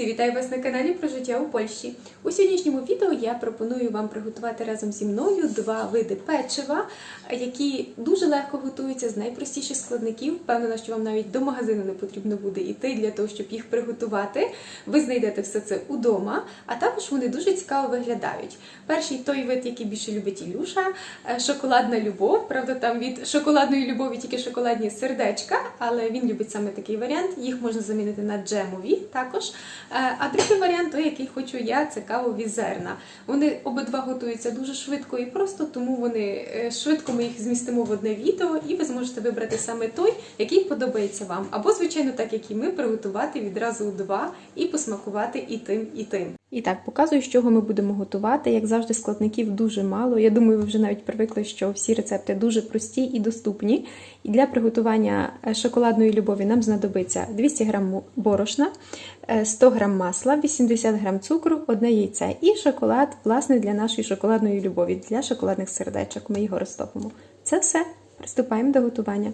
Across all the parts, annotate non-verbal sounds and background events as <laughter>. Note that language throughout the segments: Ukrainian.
Друзі, вітаю вас на каналі про життя у Польщі. У сьогоднішньому відео я пропоную вам приготувати разом зі мною два види печива, які дуже легко готуються з найпростіших складників. Впевнена, що вам навіть до магазину не потрібно буде йти для того, щоб їх приготувати. Ви знайдете все це удома, а також вони дуже цікаво виглядають. Перший той вид, який більше любить Ілюша, шоколадна любов. Правда, там від шоколадної любові тільки шоколадні сердечка, але він любить саме такий варіант. Їх можна замінити на джемові також. Е, А другий варіант, той, який хочу я, це кавові зерна. Вони обидва готуються дуже швидко і просто, тому вони е, швидко ми їх змістимо в одне відео, і ви зможете вибрати саме той, який подобається вам. Або, звичайно, так як і ми, приготувати відразу два і посмакувати і тим, і тим. І так, показую, з чого ми будемо готувати. Як завжди, складників дуже мало. Я думаю, ви вже навіть привикли, що всі рецепти дуже прості і доступні. І для приготування е, шоколадної любові нам знадобиться 200 г борошна, е, 100 г масла, 80 г цукру, одне яйце і шоколад, власне, для нашої шоколадної любові, для шоколадних сердечок. Ми його розтопимо. Це все. Приступаємо до готування.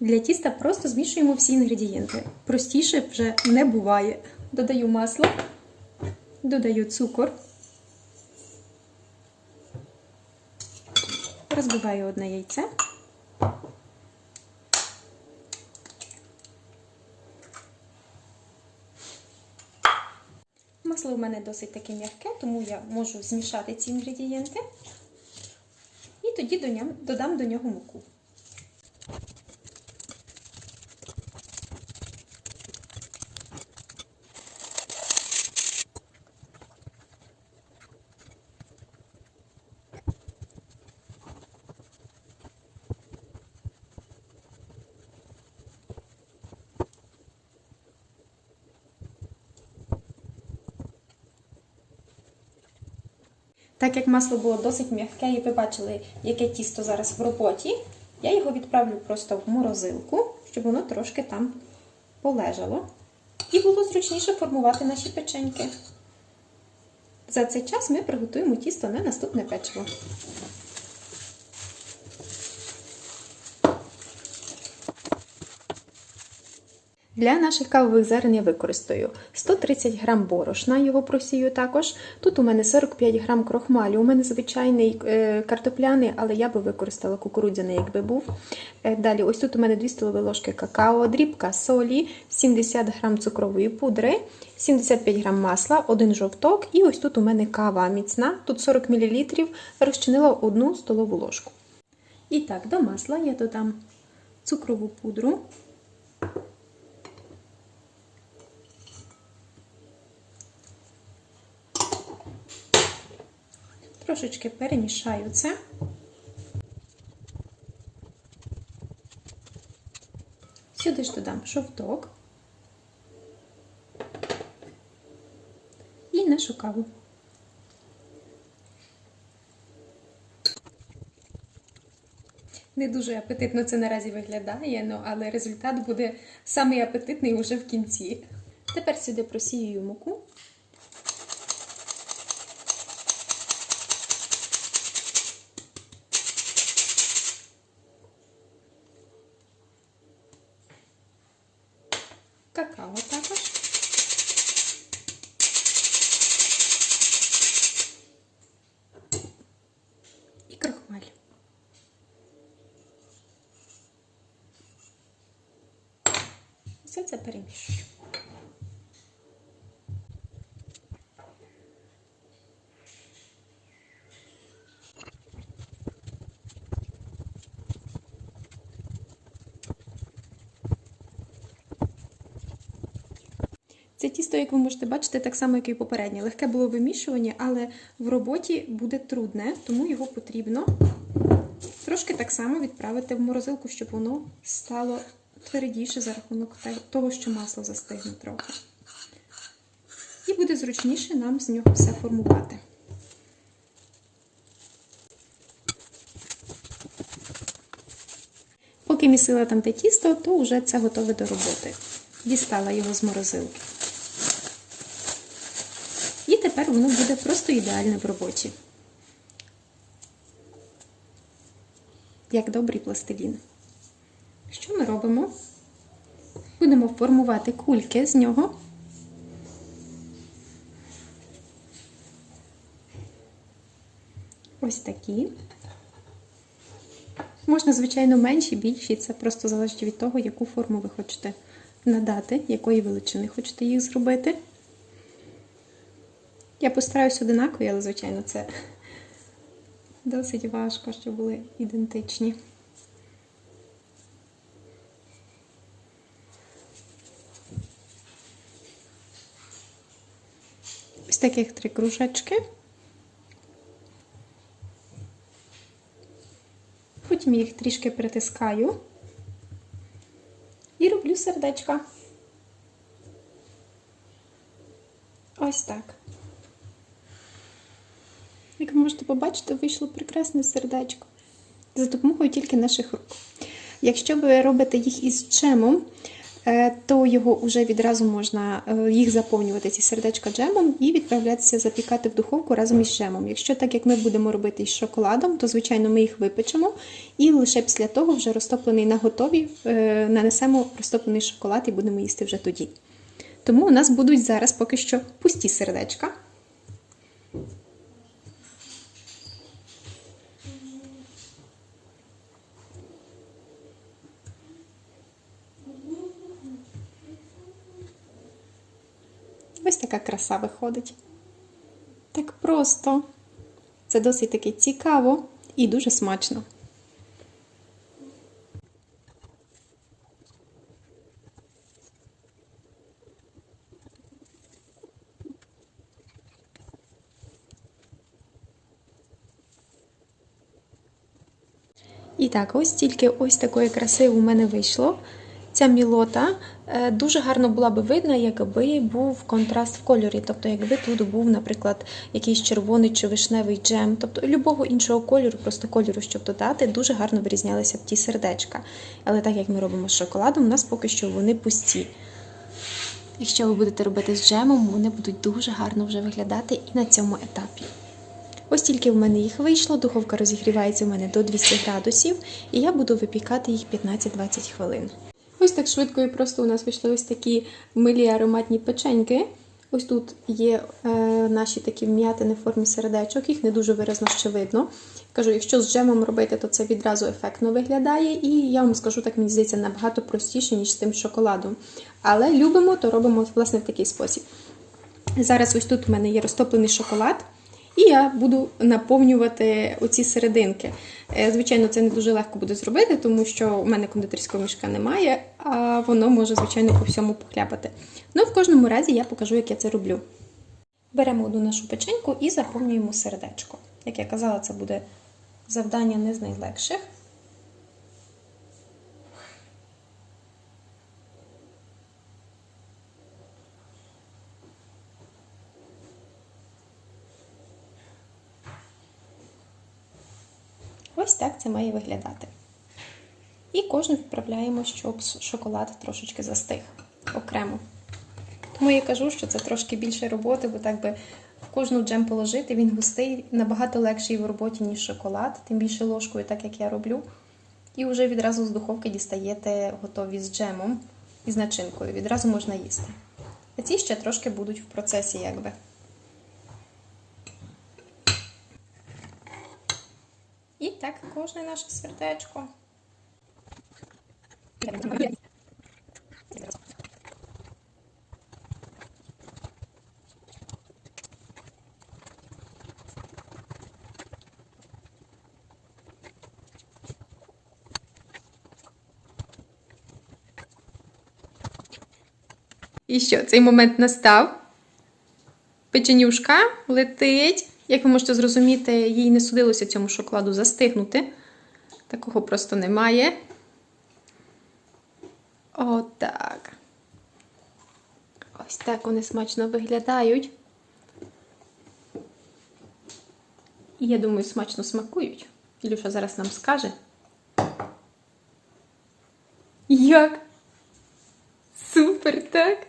Для тіста просто змішуємо всі інгредієнти. Простіше вже не буває. Додаю масло. Додаю цукор, розбиваю одне яйце. Масло в мене досить таке м'яке, тому я можу змішати ці інгредієнти і тоді додам до нього муку. Так як масло було досить м'яке, і ви бачили, яке тісто зараз в роботі, я його відправлю просто в морозилку, щоб воно трошки там полежало. І було зручніше формувати наші печеньки. За цей час ми приготуємо тісто на наступне печиво. Для наших кавових зерен я використаю 130 г борошна, його просію також. Тут у мене 45 г крохмалю. У мене звичайний е, картопляний, але я би використала кукурудзяний, якби був. Е, далі, ось тут у мене 2 столові ложки какао, дрібка солі, 70 г цукрової пудри, 75 г масла, один жовток. І ось тут у мене кава міцна, тут 40 мл, розчинила 1 столову ложку. І так, до масла я додам цукрову пудру. Трошечки перемішаю це. Сюди ж додам жовток і нашу каву. Не дуже апетитно це наразі виглядає, ну, але результат буде самий апетитний уже в кінці. Тепер сюди просіюю муку. Це перемішую. Це тісто, як ви можете бачити, так само, як і попереднє. Легке було вимішування, але в роботі буде трудне, тому його потрібно трошки так само відправити в морозилку, щоб воно стало твердіше за рахунок того, що масло застигне трохи. І буде зручніше нам з нього все формувати. Поки місила там те тісто, то вже це готове до роботи. Дістала його з морозилки. І тепер воно буде просто ідеальне в роботі. Як добрий пластилін. Що ми робимо? Будемо формувати кульки з нього. Ось такі. Можна, звичайно, менші, більші. Це просто залежить від того, яку форму ви хочете надати, якої величини хочете їх зробити. Я постараюсь одинакові, але, звичайно, це <laughs> досить важко, щоб були ідентичні. Таких три кружечки. Потім їх трішки притискаю і роблю сердечка. Ось так. Як ви можете побачити, вийшло прекрасне сердечко за допомогою тільки наших рук. Якщо ви робите їх із джемом, е, то його вже відразу можна е, їх заповнювати, ці сердечка джемом, і відправлятися запікати в духовку разом із джемом. Якщо так як ми будемо робити із шоколадом, то звичайно ми їх випечемо, і лише після того вже розтоплений на готові е, нанесемо розтоплений шоколад і будемо їсти вже тоді. Тому у нас будуть зараз поки що пусті сердечка. Ось така краса виходить. Так просто. Це досить таки цікаво і дуже смачно. І так, ось тільки ось такої краси у мене вийшло. Ця мілота е, дуже гарно була би видна, якби був контраст в кольорі. Тобто, якби тут був, наприклад, якийсь червоний чи вишневий джем, тобто любого іншого кольору, просто кольору, щоб додати, дуже гарно вирізнялися б ті сердечка. Але так як ми робимо з шоколадом, у нас поки що вони пусті. Якщо ви будете робити з джемом, вони будуть дуже гарно вже виглядати і на цьому етапі. Ось тільки в мене їх вийшло, духовка розігрівається у мене до 200 градусів, і я буду випікати їх 15-20 хвилин. Ось так швидко і просто у нас вийшли ось такі милі ароматні печеньки. Ось тут є е, наші такі вм'ятини в формі сердечок, їх не дуже виразно ще видно. Кажу, якщо з джемом робити, то це відразу ефектно виглядає, і я вам скажу, так мені здається, набагато простіше, ніж з тим шоколадом. Але любимо, то робимо власне в такий спосіб. Зараз ось тут у мене є розтоплений шоколад. І я буду наповнювати оці серединки. Е, Звичайно, це не дуже легко буде зробити, тому що у мене кондитерського мішка немає, а воно може, звичайно, по всьому похляпати. Ну, в кожному разі я покажу, як я це роблю. Беремо одну нашу печеньку і заповнюємо сердечко. Як я казала, це буде завдання не з найлегших. Ось так це має виглядати. І кожну відправляємо, щоб шоколад трошечки застиг окремо. Тому я кажу, що це трошки більше роботи, бо так би в кожну джем положити, він густий, набагато легший в роботі, ніж шоколад, тим більше ложкою, так як я роблю. І вже відразу з духовки дістаєте готові з джемом і з начинкою. Відразу можна їсти. А ці ще трошки будуть в процесі, якби. І так кожне наше сердечко. І що, цей момент настав? Печенюшка летить. Як ви можете зрозуміти, їй не судилося цьому шоколаду застигнути. Такого просто немає. Отак. Ось так вони смачно виглядають. І я думаю, смачно смакують. Ілюша зараз нам скаже. Як? Супер, так?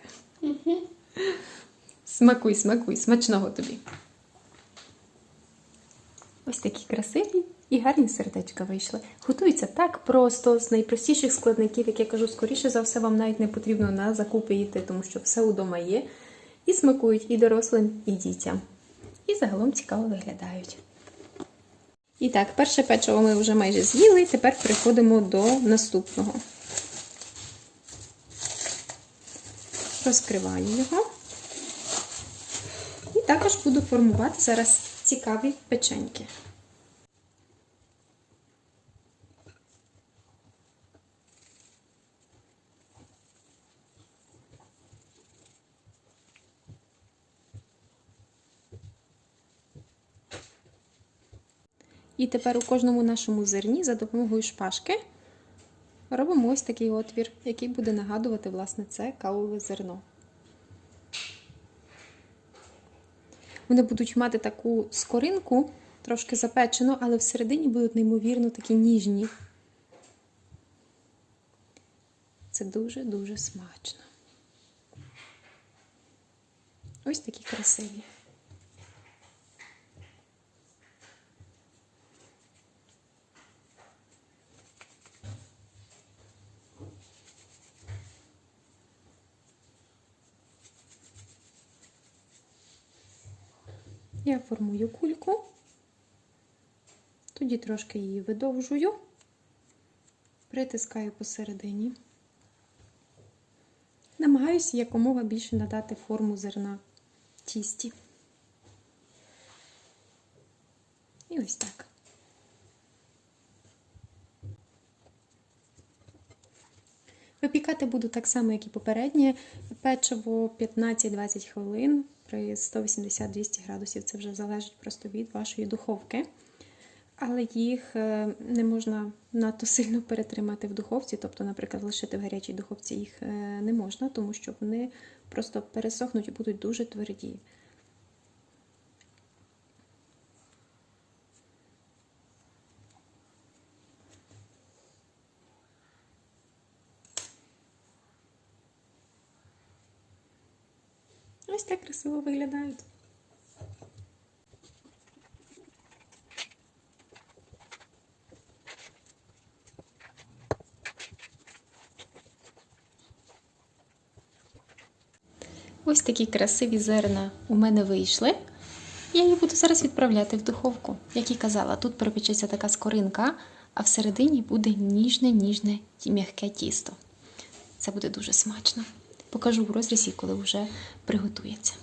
Смакуй, смакуй, смачного тобі. Ось такі красиві і гарні сердечка вийшли. Готуються так просто, з найпростіших складників, як я кажу, скоріше за все, вам навіть не потрібно на закупи йти, тому що все удома є. І смакують і дорослим, і дітям. І загалом цікаво виглядають. І так, перше печиво ми вже майже з'їли, тепер переходимо до наступного. Розкриваю його. Також буду формувати зараз цікаві печеньки. І тепер у кожному нашому зерні за допомогою шпажки робимо ось такий отвір, який буде нагадувати, власне, це кавове зерно. Вони будуть мати таку скоринку, трошки запечену, але всередині будуть неймовірно такі ніжні. Це дуже-дуже смачно. Ось такі красиві. Я формую кульку, тоді трошки її видовжую, притискаю посередині. Намагаюся якомога більше надати форму зерна тісті. І ось так. Випікати буду так само, як і попереднє. Печиво 15-20 хвилин при 180-200 градусів. Це вже залежить просто від вашої духовки. Але їх е, не можна надто сильно перетримати в духовці. Тобто, наприклад, лишити в гарячій духовці їх е, не можна, тому що вони просто пересохнуть і будуть дуже тверді. Ось так красиво виглядають. Ось такі красиві зерна у мене вийшли. Я її буду зараз відправляти в духовку. Як і казала, тут перепечеться така скоринка, а всередині буде ніжне-ніжне м'яке тісто. Це буде дуже смачно. Покажу в розрізі, коли вже приготується.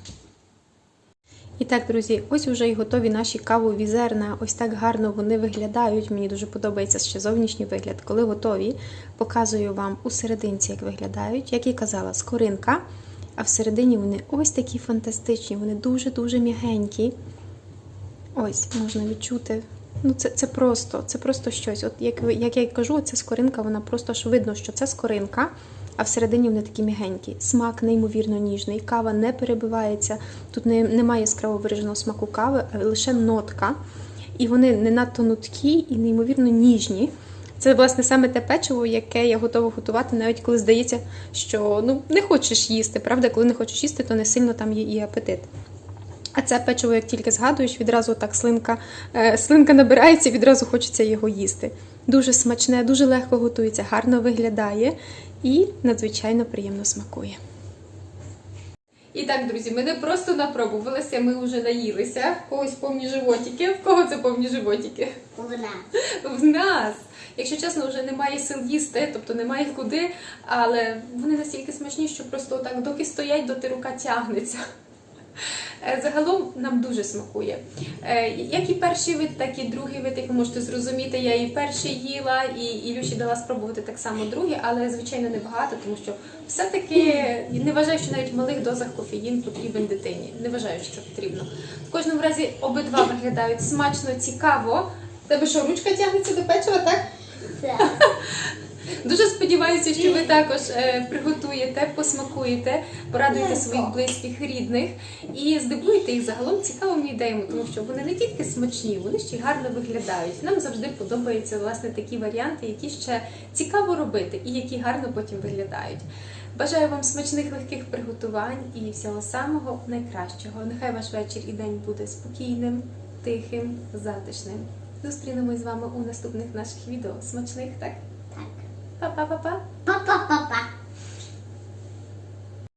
І так, друзі, ось вже і готові наші кавові зерна. Ось так гарно вони виглядають. Мені дуже подобається ще зовнішній вигляд. Коли готові, показую вам у серединці, як виглядають. Як і казала, скоринка. А всередині вони ось такі фантастичні, вони дуже-дуже м'ягенькі. Ось, можна відчути. Ну, це це просто це просто щось. От Як як я й кажу, ця скоринка, вона просто аж видно, що це скоринка, а всередині вони такі м'ягенькі. Смак неймовірно ніжний. Кава не перебивається. Тут не, немає яскраво вираженого смаку кави, а лише нотка. І вони не надто нуткі і неймовірно ніжні. Це, власне, саме те печиво, яке я готова готувати, навіть коли здається, що ну, не хочеш їсти, правда? Коли не хочеш їсти, то не сильно там є і апетит. А це печиво, як тільки згадуєш, відразу так слинка е, слинка набирається, відразу хочеться його їсти. Дуже смачне, дуже легко готується, гарно виглядає і надзвичайно приємно смакує. І так, друзі, ми не просто напробувалися, ми вже наїлися. В когось повні животики. В кого це повні животики? У нас. В нас. Якщо чесно, вже немає сил їсти, тобто немає куди, але вони настільки смачні, що просто так, доки стоять, доти рука тягнеться. Е, Загалом нам дуже смакує. Е, Як і перший вид, так і другий вид, як ви можете зрозуміти, я і перший їла, і Ілюші дала спробувати так само другий, але звичайно небагато, тому що все-таки не вважаю, що навіть в малих дозах кофеїн потрібен дитині. Не вважаю, що це потрібно. В кожному разі обидва виглядають смачно, цікаво. Тебе що, ручка тягнеться до печива, так? Це. <laughs> Дуже сподіваюся, що ви також е, приготуєте, посмакуєте, порадуєте своїх близьких, рідних і здивуєте їх загалом цікавими ідеями, тому що вони не тільки смачні, вони ще й гарно виглядають. Нам завжди подобаються власне такі варіанти, які ще цікаво робити і які гарно потім виглядають. Бажаю вам смачних легких приготувань і всього самого найкращого. Нехай ваш вечір і день буде спокійним, тихим, затишним. Зустрінемось з вами у наступних наших відео. Смачних, так? 爸爸爸爸爸爸爸爸